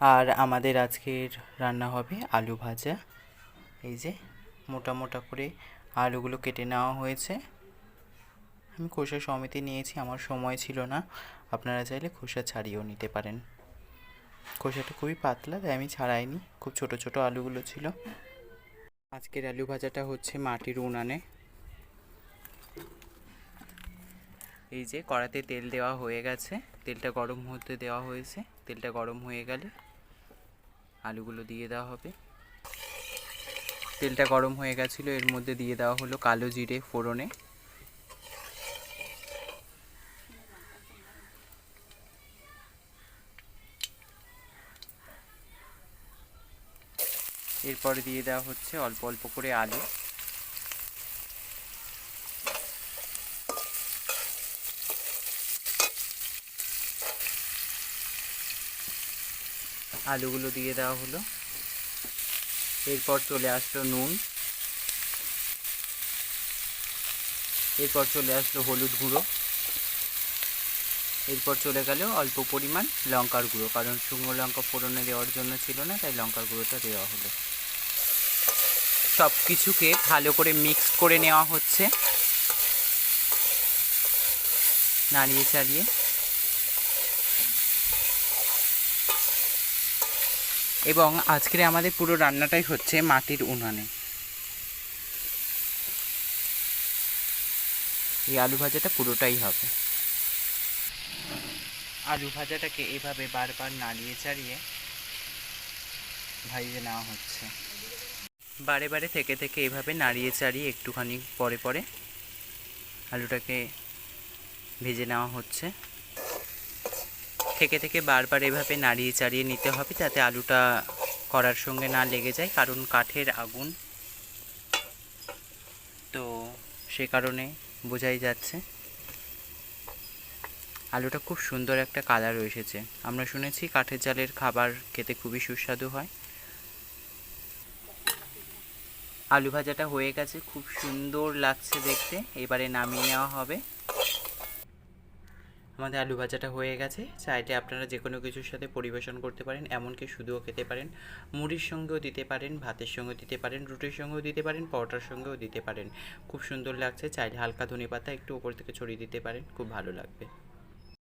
আর আমাদের আজকের রান্না হবে আলু ভাজা। এই যে মোটা মোটা করে আলুগুলো কেটে নেওয়া হয়েছে। আমি খোসা সমিতি নিয়েছি, আমার সময় ছিল না। আপনারা চাইলে খোসা ছাড়িয়েও নিতে পারেন। খোসাটা খুবই পাতলা, তাই আমি ছাড়াইনি। খুব ছোট ছোট আলুগুলো ছিল। আজকের আলু ভাজাটা হচ্ছে মাটির উনানে। এই যে কড়াতে তেল দেওয়া হয়ে গেছে। তেলটা গরম হতে দেওয়া হয়েছে। তেলটা গরম হয়ে গেলে আলুগুলো দিয়ে দেওয়া হবে। তেলটা গরম হয়ে গেছিল, এর মধ্যে দিয়ে দেওয়া হলো কালো জিরে ফোড়নে। এরপরে দিয়ে দেওয়া হচ্ছে অল্প অল্প করে আলু। আলুগুলো দিয়ে দেওয়া হলো। এরপর চলে আসলো নুন। এরপর চলে আসলো হলুদ গুঁড়ো। এরপর চলে গেল অল্প পরিমাণ লঙ্কার গুঁড়ো, কারণ শুকনো লঙ্কা ফোড়নে দেওয়ার জন্য ছিল না, তাই লঙ্কার গুঁড়োটা দেওয়া হলো। সব কিছুকে ভালো করে মিক্স করে নেওয়া হচ্ছে। নাড়িয়ে চাড়িয়ে। এবং আজকের আমাদের পুরো রান্নাটাই হচ্ছে মাটির উনানে। এই আলু ভাজাটা পুরোটাই হবে। আলু ভাজাটাকে এভাবে বারবার নাড়িয়ে চাড়িয়ে ভাজিয়ে নেওয়া হচ্ছে। বারে বারে থেকে থেকে এভাবে নাড়িয়ে চাড়িয়ে একটুখানি পরে পরে আলুটাকে ভেজে নেওয়া হচ্ছে। থেকে থেকে বারবার এভাবে নাড়িয়ে চাড়িয়ে নিতে হবে যাতে আলুটা করার সঙ্গে না লেগে যায়, কারণ কাঠের আগুন। তো সে কারণে বোঝাই যাচ্ছে, আলুটা খুব সুন্দর একটা কালার এসেছে। আমরা শুনেছি কাঠের জালের খাবার খেতে খুবই সুস্বাদু হয়। আলু ভাজাটা হয়ে গেছে, খুব সুন্দর লাগছে দেখতে। এবারে নামিয়ে নেওয়া হবে। আমাদের আলু ভাজাটা হয়ে গেছে। চাইলে আপনারা যে কোনো কিছুর সাথে পরিবেশন করতে পারেন, এমনকি শুধুও খেতে পারেন। মুড়ির সঙ্গেও দিতে পারেন, ভাতের সঙ্গেও দিতে পারেন, রুটির সঙ্গেও দিতে পারেন, পরোটার সঙ্গেও দিতে পারেন। খুব সুন্দর লাগছে, চাইলে হালকা ধনে পাতা একটু ওপর থেকে ছড়িয়ে দিতে পারেন, খুব ভালো লাগবে।